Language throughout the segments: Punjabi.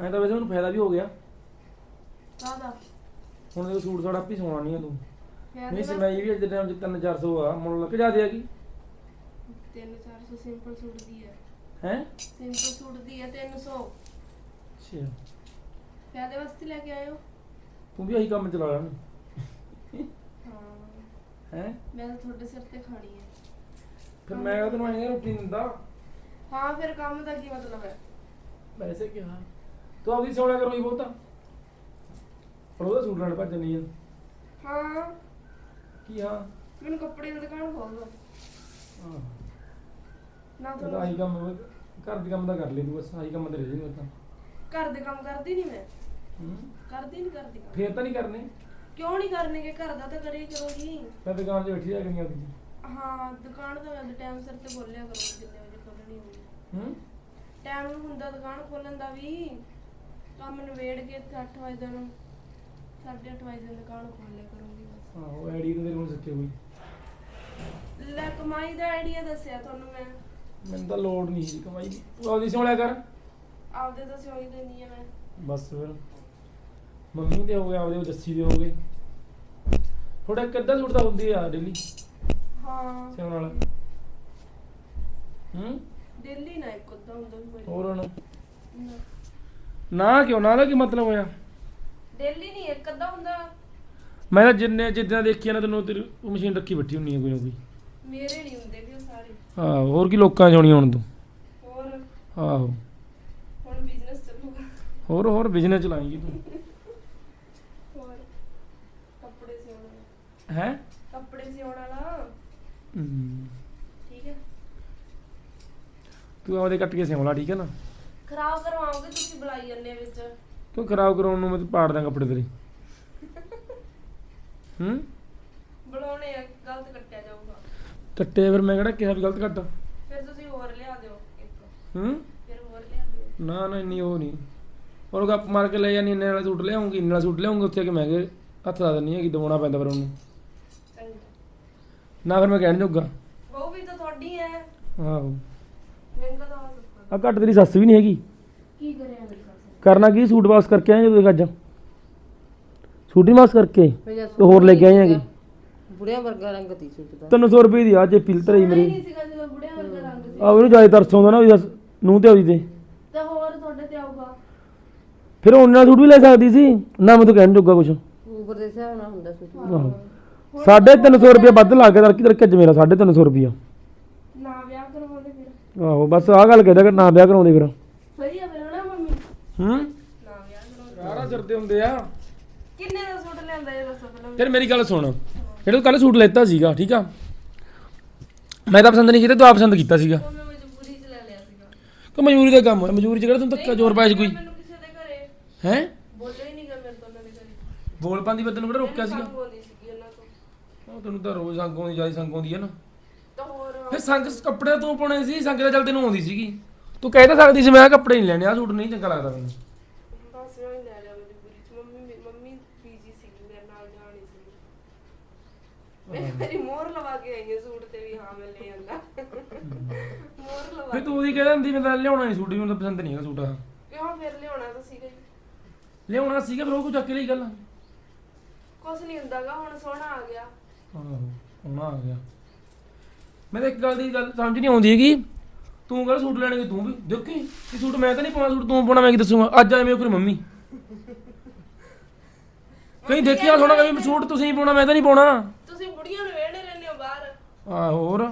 ਐਂ ਤਾਂ ਵੈਸੇ ਉਹਨੂੰ ਫਾਇਦਾ ਵੀ ਹੋ ਗਿਆ। ਕਾਹਦਾ? ਹੁਣ ਇਹ ਸੂਟ ਸਾਡਾ ਆਪੀ ਸੋਣਾ ਨਹੀਂ ਆ ਤੂੰ। ਨਹੀਂ ਸਿਲਾਈ ਵੀ ਅੱਜ ਦੇ ਟਾਈਮ 'ਚ 3-400 ਆ ਮੁੱਲ ਲੱਗ ਜਾ ਆ ਗਈ 3-400 ਸਿੰਪਲ ਸੂਟ ਦੀ ਹੈ ਹੈ? ਸਿੰਪਲ ਸੂਟ ਦੀ ਹੈ 300 ਅੱਛਾ। ਕਾਹਦੇ ਵਾਸਤੇ ਲੈ ਕੇ ਆਏ ਹੋ? ਤੂੰ ਵੀ ਆਹੀ ਕੰਮ ਚਲਾ ਲੈਣ ਹਾਂ। ਹੈ? ਮੈਂ ਤਾਂ ਤੁਹਾਡੇ ਸਿਰ ਤੇ ਖਾਣੀ ਹੈ ਫਿਰ ਮੈਂ ਕਿਹਾ ਤੈਨੂੰ ਐਂ ਰੋਟੀ ਦਿੰਦਾ। ਹਾਂ ਫਿਰ ਕੰਮ ਦਾ ਕੀ ਮਤਲਬ ਹੈ? ਵੈਸੇ ਕਿਹਾ ਤੂੰ ਆਪਦੀ ਸੋਣਾ ਕਰੋ ਹੀ ਬਹੁਤਾ ਪਰ ਉਹਦਾ ਸੂਟ ਲੈਣ ਭੱਜ ਨਹੀਂ ਆ। ਹਾਂ। ਕੀ ਹਾਂ ਮੈਨੂੰ ਕੱਪੜੇ ਦੀ ਦੁਕਾਨ ਖੋਲ ਦੋ। ਆਹ। ਨਾ ਉਹਦਾ ਤੁਹਾਨੂੰ ਆਹੀ ਕੰਮ ਵਾ। ਘਰ ਦੇ ਕੰਮ ਦਾ ਕਰ ਲਈ ਤੂੰ ਬਸ ਆਹੀ ਕੰਮ ਤੇ ਰਹਿ ਜਾਈਂ ਤਾਂ। ਘਰ ਦੇ ਕੰਮ ਕਰਦੀ ਨਹੀਂ ਮੈਂ। ਹੂੰ? ਕਰਦੀ ਨਹੀਂ ਕਰਦੀ ਕੰਮ। ਫੇਰ ਤਾਂ ਨਹੀਂ ਕਰਨੇ। ਕਿਉਂ ਨਹੀਂ ਕਰਨੇਗੇ? ਘਰ ਦਾ ਤਾਂ ਕਰੇ ਕਰੋ ਜੀ ਮੈਂ ਦੁਕਾਨ 'ਚ ਬੈਠੀ ਜਾ ਕਰੀਆਂ ਤੁਸੀਂ ਹਾਂ। ਦੁਕਾਨ ਤਾਂ ਮੈਂ ਟਾਈਮ ਸਿਰ ਤੇ ਬੋਲਿਆ ਕਰੋ ਜਿੰਨੇ ਵਜੇ ਖੋਲਣੀ ਹੋਵੇ ਹੂੰ? ਟਾਈਮ ਹੁੰਦਾ ਦੁਕਾਨ ਖੋਲਣ ਦਾ ਵੀ। ਕੰਮ ਨਵੇੜ ਕੇ ਇੱਥੇ 8 ਵਜੇ ਨੂੰ 8:30 ਵਜੇ ਨੂੰ ਦੁਕਾਨ ਖੋਲ ਲਿਆ ਕਰੂੰਗੀ ਬਸ। ਆਹੋ ਆਈਡੀ ਤੇ ਤੇਰੇ ਕੋਲ ਸੱਚੇ ਹੋਈ ਲੈ ਕਮਾਈ ਦਾ ਆਈਡੀਆ ਦੱਸਿਆ ਤੁਹਾਨੂੰ ਮੈਂ। ਮੈਨੂੰ ਤਾਂ ਲੋੜ ਨਹੀਂ ਸੀ ਕਮਾਈ ਦੀ। ਤੂੰ ਆਪਦੀ ਸੋਣਾ ਕਰ। ਆਪਦੇ ਤਾਂ ਸਿਉਂ ਹੀ ਦਿੰਦੀ ਆ ਮੈਂ। ਬਸ ਫਿਰ। ਮੰਮੀ ਦੇ ਹੋ ਗਏ ਆਪਦੇ ਉਹ ਜੱਸੀ ਦੇ ਹੋ ਗਏ। ਥੋੜਾ ਕਿੱਦਾਂ ਸੂਟ ਹੁੰਦੀ ਆ ਡੇਲੀ। ਹਾਂ। ਸਿਉਣ ਵਾਲਾ। ਹੂੰ? ਦਿੱਲੀ ਨਾ ਇੱਕ ਅੱਧਾ ਹੁੰਦਾ ਵੀ ਕੋਈ। ਹੋਰ ਹੁਣ? ਨਾ। ਨਾ ਕਿਉਂ? ਨਾ ਦਾ ਕੀ ਮਤਲਬ ਹੋਇਆ? ਦਿੱਲੀ ਨਹੀਂ ਇੱਕ ਅੱਧਾ ਹੁੰਦਾ। ਮੈਂ ਤਾਂ ਜਿੰਨੇ ਜਿੱਦਾਂ ਦੇਖੀਆਂ ਨਾ ਤੈਨੂੰ ਤੇਰੀ ਉਹ ਮਸ਼ੀਨ ਰੱਖੀ ਬੈਠੀ ਹੁੰਨੀ ਆ ਕੋਈ ਨਾ ਕੋਈ। ਮੇਰੇ ਨਹੀਂ ਹੁੰਦੇ ਵੀ ਉਹ ਸਾਰੇ। ਹਾਂ ਹੋਰ ਕੀ ਲੋਕਾਂ 'ਚ ਹੋਣੀ ਹੁਣ ਤੂੰ? ਹੋਰ? ਆਹੋ। ਹੁਣ ਬਿਜ਼ਨਸ ਚੱਲੂਗਾ। ਹੋਰ ਹੋਰ ਬਿਜ਼ਨਸ ਚਲਾਏਂਗੀ ਤੂੰ। ਹੋਰ? ਕੱਪੜੇ ਸਿਉਣ ਵਾਲਾ ਹੈ? ਕੱਪੜੇ ਸਿਉਣ ਵਾਲਾ। ਠੀਕ ਹੈ ਤੂੰ ਆਪਦੇ ਕੱਟ ਕੇ ਸਿਉਂ ਲਾ ਠੀਕ ਹੈ ਨਾ? ਖਰਾਬ ਕਰਵਾਓਗੇ ਤੁਸੀਂ ਬੁਲਾਈ ਜੰਨੇ ਵਿੱਚ। ਕਿਉਂ ਖਰਾਬ ਕਰਾਉਣ ਨੂੰ ਮੈਂ ਤੇ ਪਾੜ ਦਾਂ ਕੱਪੜੇ ਤੇਰੇ। ਹੂੰ? ਬੁਲਾਉਣੇ ਆ ਗਲਤ ਕੱਟਿਆ ਜਾਊਗਾ। ਕੱਟੇ ਫਿਰ ਮੈਂ ਕਿਹੜਾ ਕਿਹਾ ਵੀ ਗਲਤ ਕੱਟ। ਫਿਰ ਤੁਸੀਂ ਹੋਰ ਲਿਆ ਦਿਓ ਇੱਕ। ਹੂੰ? ਫਿਰ ਹੋਰ ਲਿਆ ਦਿਓ। ਨਾ ਨਾ ਇੰਨੀ ਉਹ ਨਹੀਂ। ਉਹ ਗੱਪ ਮਾਰ ਕੇ ਲੈ ਜਾਨੀ ਇੰਨੇ ਵਾਲਾ ਸੂਟ ਲਿਆਉਂਗੀ ਇੰਨੇ ਵਾਲਾ ਸੂਟ ਲਿਆਉਂਗੀ ਉੱਥੇ ਕਿ ਮੈਂ ਕਿ ਹੱਥ ਲਾ ਦਿੰਨੀ ਹੈਗੀ ਦਵਾਉਣਾ ਪੈਂਦਾ ਫਿਰ ਉਹਨੂੰ। ਚੰਗਾ। ਨਾ ਫਿਰ ਮੈਂ ਕਹਿਣ ਜੋਗਾ। ਉਹ ਵੀ ਤਾਂ ਤੁਹਾਡੀ ਹੈ। ਆਹੋ। ਹੋ ਆ ਘੱਟ ਤੇਰੀ ਸੱਸ ਵੀ ਨਹੀਂ ਹੈਗੀ। ਕੀ ਕਰਿਆ ਮੇਰੇ ਕਰਨਾ ਕੀ? ਸੂਟ ਵਾਸ ਕਰਕੇ ਆਏ ਜਦੋਂ ਅੱਜ? ਸੂਟ ਹੀ ਵਾਸ ਕਰਕੇ? ਤੇ ਹੋਰ ਲੈ ਕੇ ਆਏ ਹੈਗੇ। ਬੁੜਿਆ ਵਰਗਾ ਰੰਗ ਤੀ ਸੂਟ ਦਾ। 300 ਰੁਪਏ ਦੀ ਆ ਜੇ ਪਿਲ ਮੇਰੀ। ਨਹੀਂ ਸੀਗਾ ਜਦੋਂ ਬੁੜਿਆ ਵਰਗਾ ਰੰਗ ਸੀ। ਆ ਉਹਨੂੰ ਜਾਇ ਤਰਸ ਆਉਂਦਾ ਨਾ ਸੱਸ ਨੂੰ ਤੇ ਉਹਦੀ ਤੇ। ਤਾਂ ਹੋਰ ਤੁਹਾਡੇ ਤੇ ਆਊਗਾ। ਫਿਰ ਉਹਨਾਂ ਨਾਲ ਸੂਟ ਵੀ ਲੈ ਸਕਦੀ ਸੀ? ਨਾ ਮੈਂ ਤਾਂ ਕਹਿਣ ਜੋਗਾ ਕੁਛ। ਉਬਰ ਦੇ ਹਿਸਾਬ ਨਾਲ ਹੁੰਦਾ ਸੂਟ। ਆਹੋ। ਸਾਢੇ ਤਿੰਨ ਸੌ ਰੁਪਏ ਵੱਧ ਲੱਗ ਗਿਆ ਤੜਕੀ ਤੜਕੇ ਅੱਜ ਮੇਰਾ ਸਾਢੇ ਤਿੰਨ ਸੌ ਰੁਪਿਆ ਨਾ ਵਿਆਹ ਕਰਵਾਉਂਦੇ ਫਿਰ ਆਹੋ ਬਸ ਆਹ ਗੱਲ ਕਹਿਦਾ ਕਿ ਨਾ ਵਿਆਹ ਕਰਾਉਂਦੇ ਫਿਰ। ਸਹੀ ਆ ਫਿਰ ਹਨਾ ਮੰਮੀ? ਹੂੰ? ਨਾ ਵਿਆਹ ਕਰਾਉਂਦੇ ਸਾਰਾ ਸਿਰਦੇ ਹੁੰਦੇ ਆ। ਕਿੰਨੇ ਦਾ ਸੂਟ ਲਿਆਂਦਾ ਇਹ ਦੱਸੋ ਪਹਿਲਾਂ ਫਿਰ ਮੇਰੀ ਗੱਲ ਸੁਣ। ਜਿਹੜਾ ਤੂੰ ਕੱਲ ਸੂਟ ਲੈਤਾ ਸੀਗਾ ਠੀਕ ਆ? ਮੈਂ ਤਾਂ ਪਸੰਦ ਨਹੀਂ ਕੀਤਾ ਤੂੰ ਆ ਪਸੰਦ ਕੀਤਾ ਸੀਗਾ। ਉਹ ਮੈਂ ਮਜਬੂਰੀ 'ਚ ਲੈ ਲਿਆ ਸੀਗਾ। ਕਿ ਮਜ਼ਦੂਰੀ ਦਾ ਕੰਮ? ਹੈ ਮਜ਼ਦੂਰੀ ਚ ਕਿਹੜਾ ਤੂੰ ਧੱਕਾ ਜ਼ੋਰ ਪਾਇਆ ਸੀ ਕੋਈ? ਮੈਨੂੰ ਕਿਸੇ ਦੇ ਘਰੇ। ਹੈ? ਬੋਲੇ ਹੀ ਨਹੀਂ ਗਾ ਮੇਰੇ ਤੋਂ ਉਹਨਾਂ ਦੇ ਘਰੇ। ਬੋਲ ਪਾਂਦੀ ਬਦਨ ਨੂੰ ਕਿਹੜਾ ਰੋਕਿਆ ਸੀਗਾ। ਸੰਗ ਆਉਂਦੀ ਸੀਗੀ ਉਹਨਾਂ ਤੋਂ। ਉਹ ਤੈਨੂੰ ਤਾਂ ਰੋਜ਼ ਸੰਗ ਆਉਂਦੀ ਜ਼ਿਆਦਾ ਸੰਗ ਆਉਂਦੀ ਹੈ ਨਾ। ਫਿਰ ਸੰਗ ਕੱਪੜੇ ਤੂੰ ਪਾਉਣੇ ਸੀ ਸੰਗ ਦਾ ਚੱਲ ਤੈਨੂੰ ਆਉਂਦੀ ਸੀਗੀ। ਤੂੰ ਕਹਿ ਤਾਂ ਸਕਦੀ ਸੀ ਮੈਂ ਆਹ ਕੱਪੜੇ ਨਹੀਂ ਲੈਣੇ ਆ ਸੂਟ ਨਹੀਂ ਚੰਗਾ ਲੱਗਦਾ ਮੈਨੂੰ। ਬਸ ਮੈਂ ਹੀ ਲੈ ਲਿਆ ਮਜਬੂਰੀ 'ਚ ਮੰਮੀ ਮੇ- ਮੰਮੀ ਪੀਜੀ ਸੀਗੀ ਮੇਰੇ ਨਾਲ ਜਾਣੀ ਸੀ ਮੈਂ ਮੇਰੀ ਮੋਹਰ ਲਵਾ ਕੇ ਆਈ ਹਾਂ ਸੂਟ ਤੇ ਵੀ ਹਾਂ ਮੈਂ ਲੈ ਆਂਦਾ। ਮੋਹਰ ਲਵਾ ਫਿਰ ਤੂੰ ਉਹਦੀ ਕਹਿ ਦਿੰਦੀ ਮੈਂ ਤਾਂ ਲਿਆਉਣਾ ਨਹੀਂ ਸੂਟ ਵੀ ਮੈਨੂੰ ਤਾਂ ਪਸੰਦ ਨਹੀਂ ਹੈਗਾ ਸੂਟ ਆ ਕਿਉਂ ਫਿਰ ਲਿਆਉਣਾ ਤਾਂ ਸੀਗਾ ਹੀ। ਲਿਆਉਣਾ ਸੀਗਾ ਫਿਰ ਉਹ ਕੋ ਚੱਕ ਲਈ ਗੱਲ? ਕੁਛ ਨਹੀਂ ਹੁੰਦਾਗਾ ਹੁਣ ਸੋਹਣਾ ਆ ਗਿਆ। ਆਹੋ ਉਹਨਾਂ ਆ ਗਿਆ। ਮੈਂ ਤਾਂ ਇੱਕ ਗੱਲ ਦੀ ਗੱਲ ਸਮਝ ਨਹੀਂ ਆਉਂਦੀ ਹੈਗੀ। ਤੂੰ ਕਹਿੰਦਾ ਸੂਟ ਲੈਣੇ ਕਿ ਤੂੰ ਵੀ। ਦੇਖੀ ਇਹ ਸੂਟ ਮੈਂ ਤਾਂ ਨਹੀਂ ਪਾਉਣਾ ਸੂਟ ਤੂੰ ਪਾਉਣਾ ਮੈਂ ਕੀ ਦੱਸੂਗਾ? ਅੱਜ ਆਏ ਮੇਰੇ ਕੋਲ ਮੰਮੀ। ਕਹੀਂ ਦੇਖਿਆ ਥੋੜਾ ਕभी ਸੂਟ ਤੁਸੀਂ ਨਹੀਂ ਪਾਉਣਾ ਮੈਂ ਤਾਂ ਨਹੀਂ ਪਾਉਣਾ। ਤੁਸੀਂ ਬੁੜੀਆਂ ਨੂੰ ਵੇੜੇ ਰਹਿੰਦੇ ਹੋ ਬਾਹਰ। ਆਹੋ ਹੋਰ?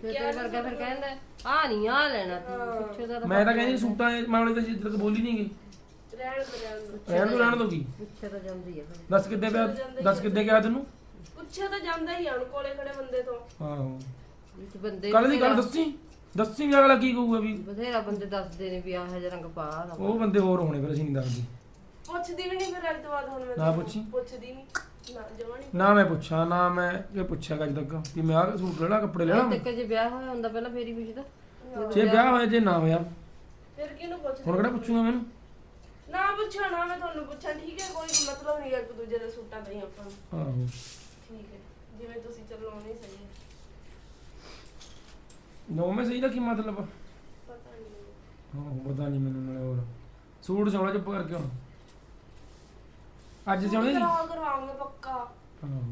ਫਿਰ ਤੇਰੇ ਵਰਗਾ ਫਿਰ ਕਹਿੰਦਾ ਆ ਨਹੀਂ ਆ ਲੈਣਾ ਤੂੰ ਪੁੱਛੋ ਦਾ ਮੈਂ ਤਾਂ ਕਹਿੰਦੀ ਸੂਟਾਂ ਦੇ ਮਾਮਲੇ ਤੇ ਜਿੱਦ ਤੱਕ ਬੋਲੀ ਨਹੀਂ ਗਈ ਰਹਿਣ ਤੋਂ ਰਹਿਣ ਦੋ। ਰਹਿਣ ਤੋਂ ਰਹਿਣ ਦੋਗੀ ਪੁੱਛੇ ਤਾਂ ਜਾਂਦੀ ਹੈ ਫਿਰ। ਦੱਸ ਕਿੱਦੇ ਪਿਆ ਦੱਸ ਕਿੱਦੇ ਗਿਆ ਤੈਨੂੰ? ਪੁੱਛਿਆ ਤਾਂ ਜਾਂਦਾ ਹੀ ਆ ਕੋਲੇ ਖੜੇ ਬੰਦੇ ਤੋਂ। ਆਹੋ। ਵਿੱਚ ਬੰਦੇ ਕੱਲ ਦੀ ਗੱਲ ਦੱਸੀ? ਦੱਸੀ ਵੀ ਅਗਲਾ ਕੀ ਕਹੂਗਾ ਵੀ? ਬਥੇਰਾ ਬੰਦੇ ਦੱਸਦੇ ਨੇ ਵੀ ਆਹ ਜਿਹਾ ਰੰਗ ਪਾ ਲਾ ਉਹ ਬੰਦੇ ਹੋਰ ਹੋਣੇ ਫਿਰ ਅਸੀਂ ਨਹੀਂ ਦੱਸਦੇ। ਪੁੱਛਦੀ ਵੀ ਨਹੀਂ ਫਿਰ ਅੱਜ ਤੋਂ ਬਾਅਦ ਹੁਣ ਮੈਂ ਨਾ ਪੁੱਛੀ। ਪੁੱਛਦੀ ਨਹੀਂ ਨਾ ਜਮਾ ਨਹੀਂ ਨਾ ਮੈਂ ਪੁੱਛਾਂ ਨਾ ਮੈਂ ਇਹ ਪੁੱਛਿਆ ਅੱਜ ਤੱਕ ਕਿ ਮੈਂ ਆਹ ਸੂਟ ਲੈਣਾ ਕੱਪੜੇ ਲੈਣਾ ਤੱਕ ਜੇ ਵਿਆਹ ਹੋਇਆ ਹੁੰਦਾ ਪਹਿਲਾਂ ਫੇਰੀ ਪੁੱਛਦਾ। ਜੇ ਵਿਆਹ ਹੋਇਆ ਜੇ ਨਾ ਹੋਇਆ। ਫਿਰ ਕਿਹਨੂੰ ਪੁੱਛ ਹੁਣ ਕਿਹੜਾ ਪੁੱਛੂਗਾ ਮੈਨੂੰ? ਨਾ ਪੁੱਛੋ ਨਾ ਮੈਂ ਤੁਹਾਨੂੰ ਪੁੱਛਾਂ। ਠੀਕ ਹੈ ਕੋਈ ਮਤਲਬ ਨਹੀਂ ਇੱਕ ਦੂਜੇ ਦੇ ਸੂਟਾਂ ਦਾ ਹੀ ਆਪਾਂ ਨੂੰ। ਆਹੋ। ਠੀਕ ਹੈ ਜਿਵੇਂ ਤੁਸੀਂ ਚੱਲੋ ਨਹੀਂ ਸਹੀ ਹੈ। ਨੌਵੇਂ ਸਹੀ ਦਾ ਕੀ ਮਤਲਬ? ਪਤਾ ਨਹੀਂ ਹਾਂ ਪਤਾ ਨਹੀਂ ਮੈਨੂੰ ਨਾਲੇ ਹੋਰ। ਸੂਟ ਸਿਉਣਾ ਚੁੱਪ ਕਰਕੇ ਹੁਣ। ਅੱਜ ਸਿਉਣੇ ਨਹੀਂ ਕਰਵਾ ਪੱਕਾ। ਹਾਂ।